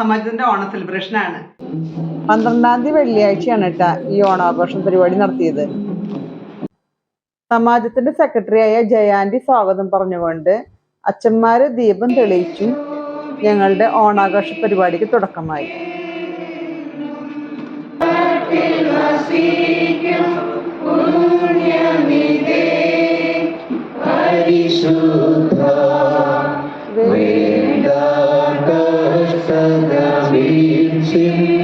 സമാജത്തിന്റെ ഓണ സെലിബ്രേഷൻ ആണ്. പന്ത്രണ്ടാം തീയതി വെള്ളിയാഴ്ചയാണ് കേട്ടാ ഈ ഓണാഘോഷം പരിപാടി നടത്തിയത്. സമാജത്തിന്റെ സെക്രട്ടറിയായ ജയാന്റി സ്വാഗതം പറഞ്ഞുകൊണ്ട് അച്ഛന്മാര് ദീപം തെളിയിച്ചു ഞങ്ങളുടെ ഓണാഘോഷ പരിപാടിക്ക് തുടക്കമായി. sơ đà bi xin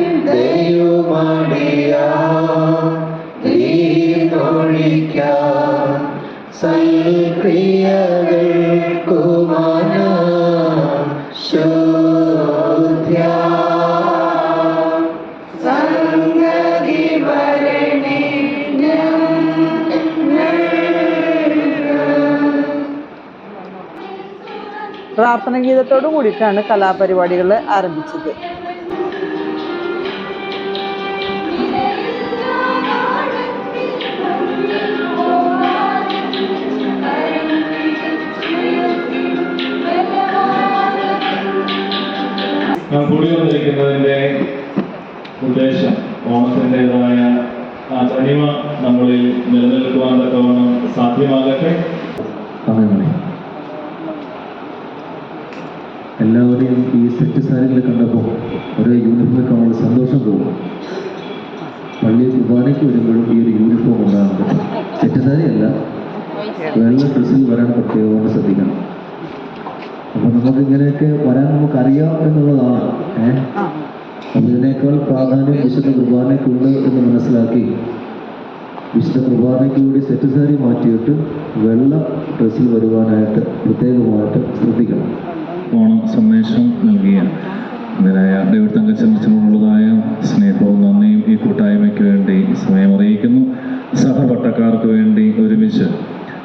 പ്രാർത്ഥന ഗീതത്തോടു കൂടിയിട്ടാണ് കലാപരിപാടികൾ ആരംഭിച്ചത്. ഞാൻ ഉദ്ദേശം ഓണത്തിന്റെതായ ആ തനിമ നമ്മളിൽ നിലനിൽക്കുവാൻ തക്കവണ്ണം സാധ്യമാകട്ടെ അങ്ങനെ എല്ലാവരെയും ഈ സെറ്റ് സാരികൾ കണ്ടപ്പോൾ ഒരേ യൂണിഫോം കാണുന്ന സന്തോഷം തോന്നും. പള്ളി കുർബാനയ്ക്ക് വരുമ്പോഴും ഈ ഒരു യൂണിഫോം ഉണ്ടാകുന്നത്. സെറ്റ് അല്ല വെള്ള ഡ്രസ്സിൽ വരാൻ പ്രത്യേകമായി ശ്രദ്ധിക്കണം. അപ്പൊ നമുക്ക് ഇങ്ങനെയൊക്കെ വരാൻ നമുക്കറിയാം എന്നുള്ളതാണ്. ഏഹ് അതിനേക്കാൾ പ്രാധാന്യം വിശുദ്ധ കുർബാനയ്ക്കുണ്ട് എന്ന് മനസ്സിലാക്കി വിശുദ്ധ കുർബാനയ്ക്ക് കൂടി സെറ്റ് സാരി മാറ്റിയിട്ട് വെള്ള ഡ്രസ്സിൽ വരുവാനായിട്ട് പ്രത്യേകമായിട്ട് ശ്രദ്ധിക്കണം. ഓണം സന്ദേശം നൽകിയ അതിനായ ഡേവിഡ് തങ്കച്ചനോടുള്ളതായ സ്നേഹവും നന്ദിയും ഈ കൂട്ടായ്മയ്ക്ക് വേണ്ടി സമയം അറിയിക്കുന്നു സഹപട്ടക്കാർക്ക് വേണ്ടി ഒരുമിച്ച്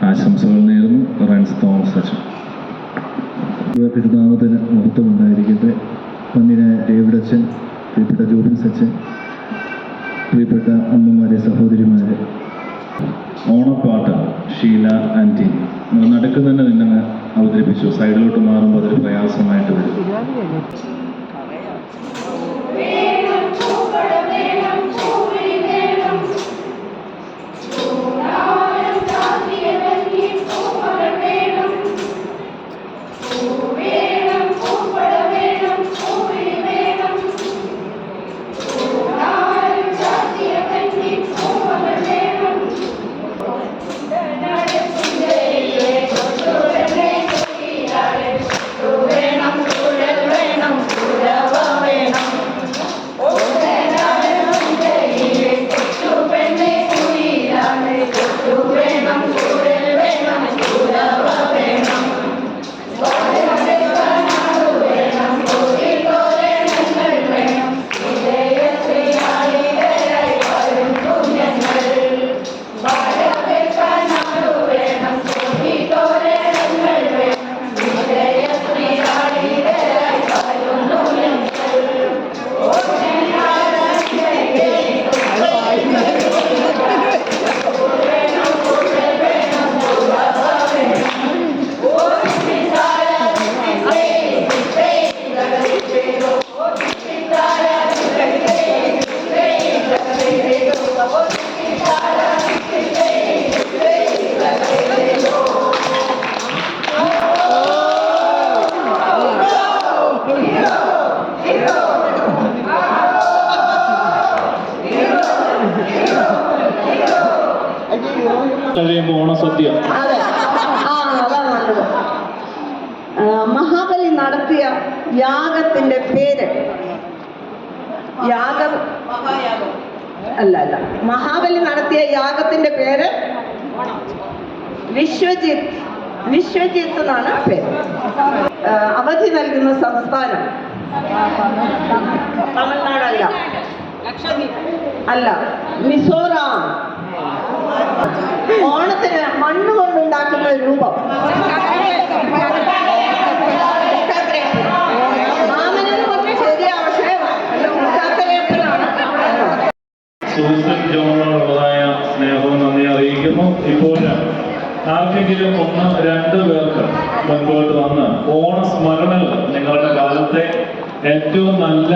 ആശംസകൾ നേരുന്നു. റൺസ് തോമസ് അച്ഛൻ തിരുനാമത്തിന് മഹത്വം ഉണ്ടായിരിക്കട്ടെ നന്ദിനായ ഡേവിഡ് അച്ഛൻ പ്രിയപ്പെട്ട ജോബിൻസ് അച്ഛൻ പ്രിയപ്പെട്ട അമ്മമാരെ സഹോദരിമാരെ 我也。അല്ല അല്ല. മഹാബലി നടത്തിയ യാഗത്തിന്റെ പേര് വിശ്വജിത്ത് വിശ്വജിത്ത് എന്നാണ് പേര്. അവധി നൽകുന്ന സംസ്ഥാനം? തമിഴ്നാടല്ല. അല്ല മിസോറാം. ഓണത്തിന് മണ്ണ് കൊണ്ടുണ്ടാക്കുന്ന രൂപം. സൂസൻ ജോണിനോടുള്ളതായ സ്നേഹവും നന്ദി അറിയിക്കുന്നു. ഇപ്പോൾ ആർക്കെങ്കിലും ഒന്ന് രണ്ട് പേർക്ക് മുൻപോട്ട് വന്ന് ഓണസ്മരണകൾ നിങ്ങളുടെ കാലത്തെ ഏറ്റവും നല്ല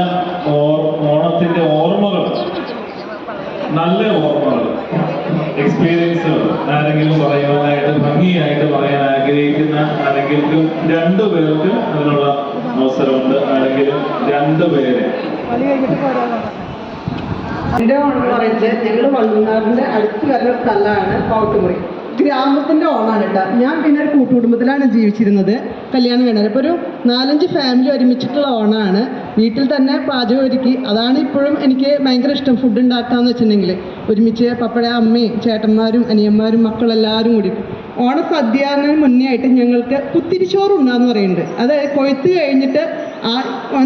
ഓണത്തിന്റെ ഓർമ്മകൾ. നല്ല ഓർമ്മകൾ. എക്സ്പീരിയൻസുകൾ ആരെങ്കിലും പറയുവാനായിട്ട് ഭംഗിയായിട്ട് പറയാൻ ആഗ്രഹിക്കുന്ന ആരെങ്കിലും രണ്ടു പേർക്ക് അതിനുള്ള അവസരമുണ്ട്. ആരെങ്കിലും രണ്ടു പേര്. എന്റെ ഓണം എന്ന് പറയുന്നത് ഞങ്ങൾ വള്ളുന്നാറിന്റെ അടുത്ത് വരുന്ന സ്ഥലമാണ് പൗട്ടുമുറി. ഗ്രാമത്തിന്റെ ഓണാണ് കേട്ടോ. ഞാൻ പിന്നെ ഒരു കൂട്ടുകുടുംബത്തിലാണ് ജീവിച്ചിരുന്നത്. കല്യാണം വേണം അപ്പോൾ ഒരു നാലഞ്ച് ഫാമിലി ഒരുമിച്ചിട്ടുള്ള ഓണമാണ് വീട്ടിൽ തന്നെ പാചകം ഒരുക്കി. അതാണ് ഇപ്പോഴും എനിക്ക് ഭയങ്കര ഇഷ്ടം ഫുഡ് ഉണ്ടാക്കാന്ന് വെച്ചിട്ടുണ്ടെങ്കിൽ ഒരുമിച്ച് പപ്പഴ അമ്മയും ചേട്ടന്മാരും അനിയന്മാരും മക്കളെല്ലാവരും കൂടി. ഓണസദ്യന് മുന്നേ ആയിട്ട് ഞങ്ങൾക്ക് കുത്തിരിച്ചോറ് ഉണ്ടാന്ന് പറയുന്നുണ്ട്. അത് കൊയ്ത്ത് കഴിഞ്ഞിട്ട് ആ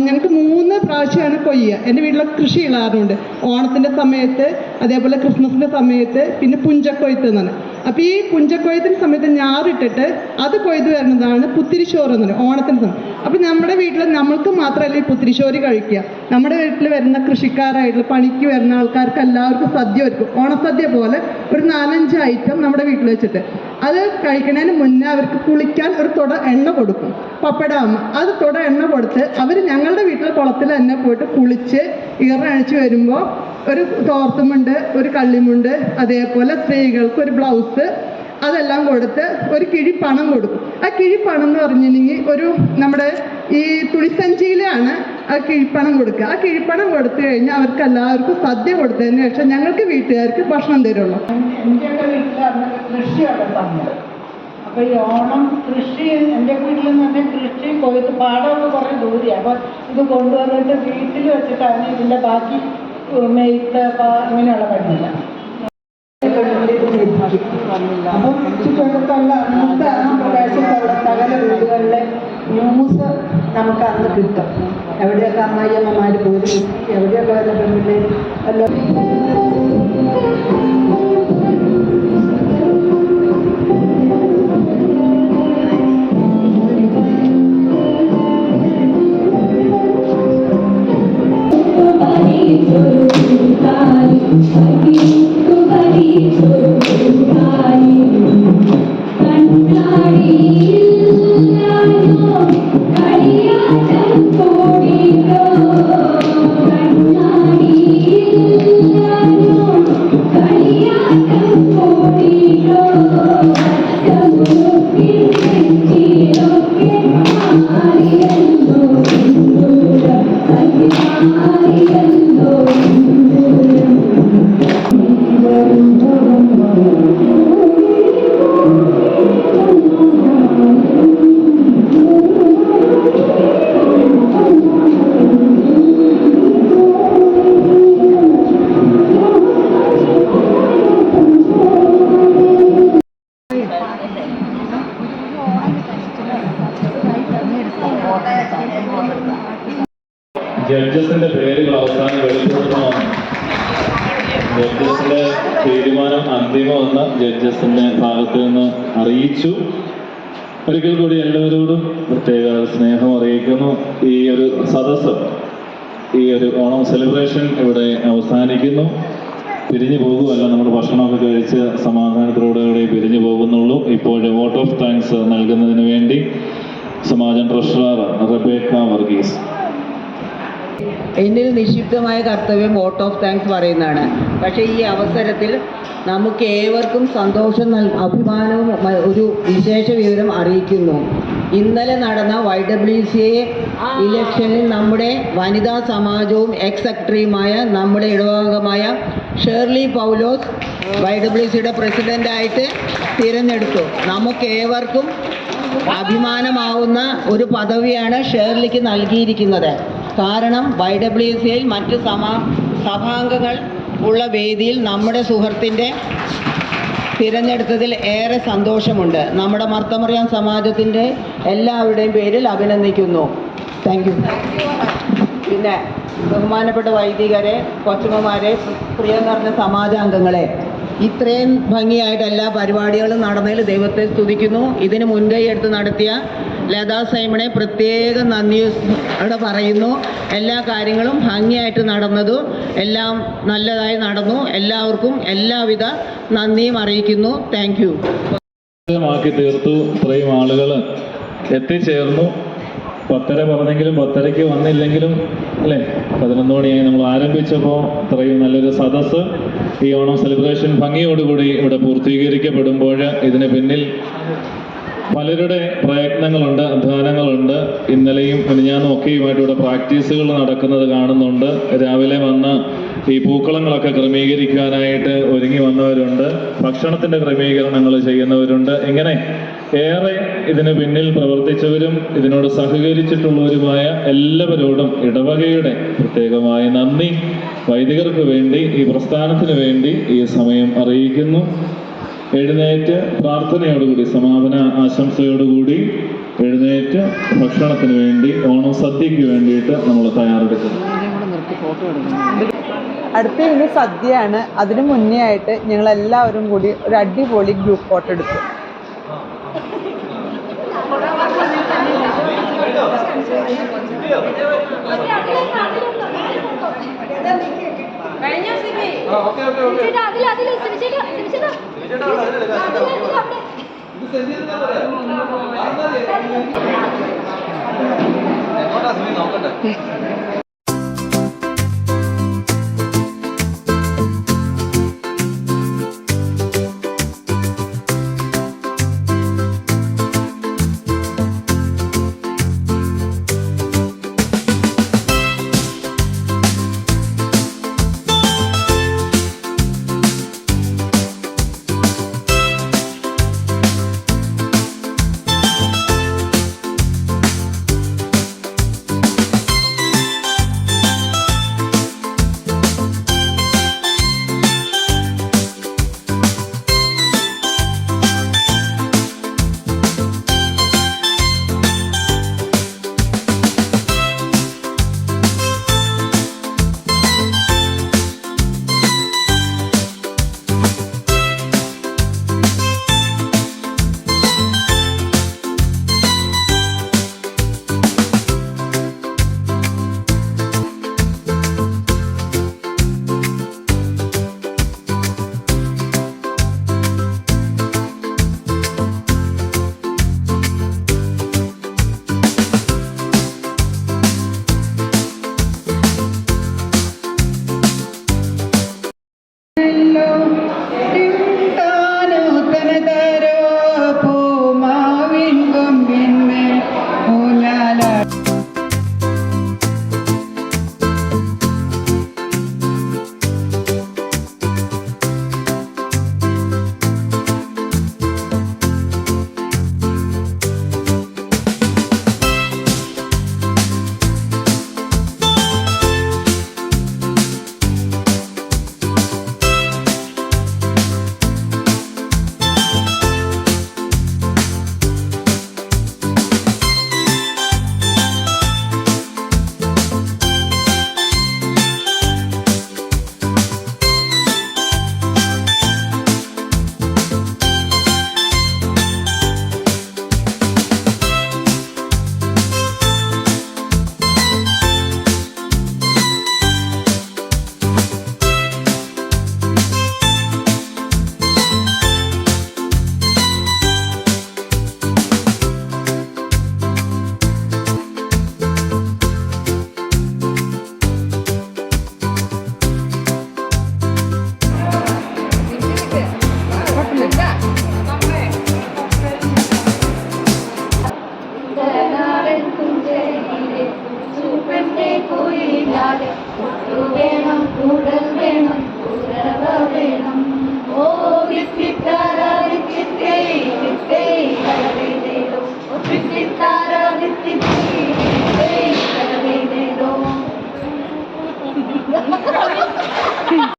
ഞങ്ങൾക്ക് മൂന്ന് പ്രാവശ്യമാണ് കൊയ്യുക. എന്റെ വീട്ടിലൊക്കെ കൃഷി ഇടാറുണ്ട് ഓണത്തിന്റെ സമയത്ത് അതേപോലെ ക്രിസ്മസിന്റെ സമയത്ത് പിന്നെ പുഞ്ചക്കൊയ്ത്ത് എന്നാണ്. അപ്പോൾ ഈ പുഞ്ചക്കൊയ്ത്തിന്റെ സമയത്ത് ഞാറിട്ടിട്ട് അത് കൊയ്ത് വരുന്നതാണ് പുത്തിരിച്ചോറ് എന്ന് പറയുന്നത് ഓണത്തിന്റെ സമയം. അപ്പോൾ നമ്മുടെ വീട്ടിൽ നമ്മൾക്ക് മാത്രമല്ല ഈ പുത്തിരിച്ചോറ് കഴിക്കുക. നമ്മുടെ വീട്ടിൽ വരുന്ന കൃഷിക്കാരായിട്ടുള്ള പണിക്ക് വരുന്ന ആൾക്കാർക്ക് എല്ലാവർക്കും സദ്യ ഒരുക്കും. ഓണസദ്യ പോലെ ഒരു നാലഞ്ച് ഐറ്റം നമ്മുടെ വീട്ടിൽ വെച്ചിട്ട്. അത് കഴിക്കുന്നതിന് മുന്നേ അവർക്ക് കുളിക്കാൻ ഒരു തുട എണ്ണ കൊടുക്കും. പപ്പടാമ്മ അത് തുട എണ്ണ കൊടുത്ത് അവർ ഞങ്ങളുടെ വീട്ടിലെ കുളത്തിൽ തന്നെ പോയിട്ട് കുളിച്ച് ഇറഴിച്ച് വരുമ്പോൾ ഒരു തോർത്തുമുണ്ട് ഒരു കള്ളിമുണ്ട് അതേപോലെ സ്ത്രീകൾക്ക് ഒരു ബ്ലൗസ് അതെല്ലാം കൊടുത്ത് ഒരു കിഴി പണം കൊടുക്കും. ആ കിഴിപ്പണം എന്ന് പറഞ്ഞിട്ടുണ്ടെങ്കിൽ ഒരു നമ്മുടെ ഈ തുണിസഞ്ചിയിലാണ് ആ കിഴിപ്പണം കൊടുക്കുക. ആ കിഴിപ്പണം കൊടുത്തു കഴിഞ്ഞാൽ അവർക്ക് എല്ലാവർക്കും സദ്യ കൊടുത്തതിന് ശേഷം ഞങ്ങൾക്ക് വീട്ടുകാർക്ക് ഭക്ഷണം തരുള്ളൂ. അപ്പോൾ ഈ ഓണം കൃഷി എന്റെ വീട്ടിൽ നിന്ന് തന്നെ കൃഷി കൊയ്ത്ത് പാടമൊക്കെ കുറേ ദൂരെയാണ് അപ്പോൾ ഇത് കൊണ്ടുവന്നിട്ട് വീട്ടിൽ വെച്ചിട്ടാണ് ഇതിന്റെ ബാക്കി മെയ്ത്ത് അങ്ങനെയുള്ള പണിയില്ല അപ്പം ചുറ്റുവട്ടത്തുള്ള അന്നത്തെ വീടുകളിലെ ന്യൂസ് നമുക്ക് അന്ന് കിട്ടും. എവിടെയൊക്കെ അമ്മായിയമ്മമാർ പോയി എവിടെയൊക്കെ വല്ല പെൺപിള്ളേർ അറിയിച്ചു ഒരിക്കൽ കൂടി എല്ലാവരോടും പ്രത്യേക സ്നേഹം അറിയിക്കുന്നു. ഈ ഒരു സദസ്സ് ഈ ഒരു ഓണം സെലിബ്രേഷൻ ഇവിടെ അവസാനിക്കുന്നു. പിരിഞ്ഞു പോകുമല്ല നമ്മൾ ഭക്ഷണമൊക്കെ കഴിച്ച് സമാധാനത്തോടെ പിരിഞ്ഞു പോകുന്നുള്ളൂ. ഇപ്പോൾ വോട്ട് ഓഫ് താങ്ക്സ് നൽകുന്നതിന് വേണ്ടി സമാജം ട്രഷറർ റബേക്ക വർഗീസ്. ഒരു നിക്ഷിപ്തമായ കർത്തവ്യം വോട്ട് ഓഫ് താങ്ക്സ് പറയുന്നതാണ്. പക്ഷേ ഈ അവസരത്തിൽ നമുക്ക് ഏവർക്കും സന്തോഷം നൽ അഭിമാനവും ഒരു വിശേഷ വിവരം അറിയിക്കുന്നു. ഇന്നലെ നടന്ന വൈ ഡബ്ല്യു സി എ ഇലക്ഷനിൽ നമ്മുടെ വനിതാ സമാജവും എക്സ് സെക്രട്ടറിയുമായ നമ്മുടെ ഇടവകമായ ഷേർലി പൗലോസ് വൈ ഡബ്ല്യു സിയുടെ പ്രസിഡന്റായിട്ട് തിരഞ്ഞെടുത്തു. നമുക്ക് ഏവർക്കും അഭിമാനമാവുന്ന ഒരു പദവിയാണ് ഷേർലിക്ക് നൽകിയിരിക്കുന്നത്. കാരണം വൈ ഡബ്ല്യു സിയിൽ മറ്റ് സമാ സഭാംഗങ്ങൾ ഉള്ള വേദിയിൽ നമ്മുടെ സുഹൃത്തിന്റെ തിരഞ്ഞെടുത്തതിൽ ഏറെ സന്തോഷമുണ്ട്. നമ്മുടെ മർത്തമറിയാൻ സമാജത്തിന്റെ എല്ലാവരുടെയും പേരിൽ അഭിനന്ദിക്കുന്നു. താങ്ക് യു പിന്നെ ബഹുമാനപ്പെട്ട വൈദികരെ കൊച്ചുമ്മമാരെ പ്രിയ നിറഞ്ഞ സമാജാംഗങ്ങളെ ഇത്രയും ഭംഗിയായിട്ട് എല്ലാ പരിപാടികളും നടന്നതിൽ ദൈവത്തെ സ്തുതിക്കുന്നു. ഇതിന് മുൻകൈ എടുത്ത് നടത്തിയ ലതാ സൈമണെ പ്രത്യേകം നന്ദിയോടെ പറയുന്നു. എല്ലാ കാര്യങ്ങളും ഭംഗിയായിട്ട് നടന്നതു എല്ലാം നല്ലതായി നടന്നു. എല്ലാവർക്കും എല്ലാവിധ നന്ദിയും അറിയിക്കുന്നു. താങ്ക് യു തീർത്തു. ഇത്രയും ആളുകൾ എത്തിച്ചേർന്നു. പത്തര പറഞ്ഞെങ്കിലും പത്തരയ്ക്ക് വന്നില്ലെങ്കിലും അല്ലേ? പതിനൊന്ന് മണിയായി നമ്മൾ ആരംഭിച്ചപ്പോൾ ഇത്രയും നല്ലൊരു സദസ് ഈ ഓണം സെലിബ്രേഷൻ ഭംഗിയോടുകൂടി ഇവിടെ പൂർത്തീകരിക്കപ്പെടുമ്പോൾ ഇതിന് പിന്നിൽ പലരുടെ പ്രയത്നങ്ങളുണ്ട് അധ്വാനങ്ങളുണ്ട്. ഇന്നലെയും മിനിഞ്ഞാന്നും ഒക്കെയുമായിട്ട് ഇവിടെ പ്രാക്ടീസുകൾ നടക്കുന്നത് കാണുന്നുണ്ട്. രാവിലെ വന്ന് ഈ പൂക്കളങ്ങളൊക്കെ ക്രമീകരിക്കാനായിട്ട് ഒരുങ്ങി വന്നവരുണ്ട്. ഭക്ഷണത്തിന്റെ ക്രമീകരണങ്ങൾ ചെയ്യുന്നവരുണ്ട്. ഇങ്ങനെ ഏറെ ഇതിന് പിന്നിൽ പ്രവർത്തിച്ചവരും ഇതിനോട് സഹകരിച്ചിട്ടുള്ളവരുമായ എല്ലാവരോടും ഇടവകയുടെ പ്രത്യേകമായ നന്ദി. വൈദികർക്ക് വേണ്ടി ഈ പ്രസ്ഥാനത്തിന് വേണ്ടി ഈ സമയം അറിയിക്കുന്നു. എഴുന്നേറ്റ് പ്രാർത്ഥനയോടുകൂടി സമാപന ആശംസയോടുകൂടി എഴുന്നേറ്റ് ഭക്ഷണത്തിന് വേണ്ടി ഓണം സദ്യക്ക് വേണ്ടിയിട്ട് നമ്മൾ തയ്യാറെടുക്കുന്നു. അടുത്ത ഇനി സദ്യയാണ്. അതിനു മുന്നേ ആയിട്ട് ഞങ്ങൾ എല്ലാവരും കൂടി ഒരു അടിപൊളി ഗ്രൂപ്പ് ഫോട്ടോ എടുത്തു. കഴിഞ്ഞോ നോക്കട്ടെ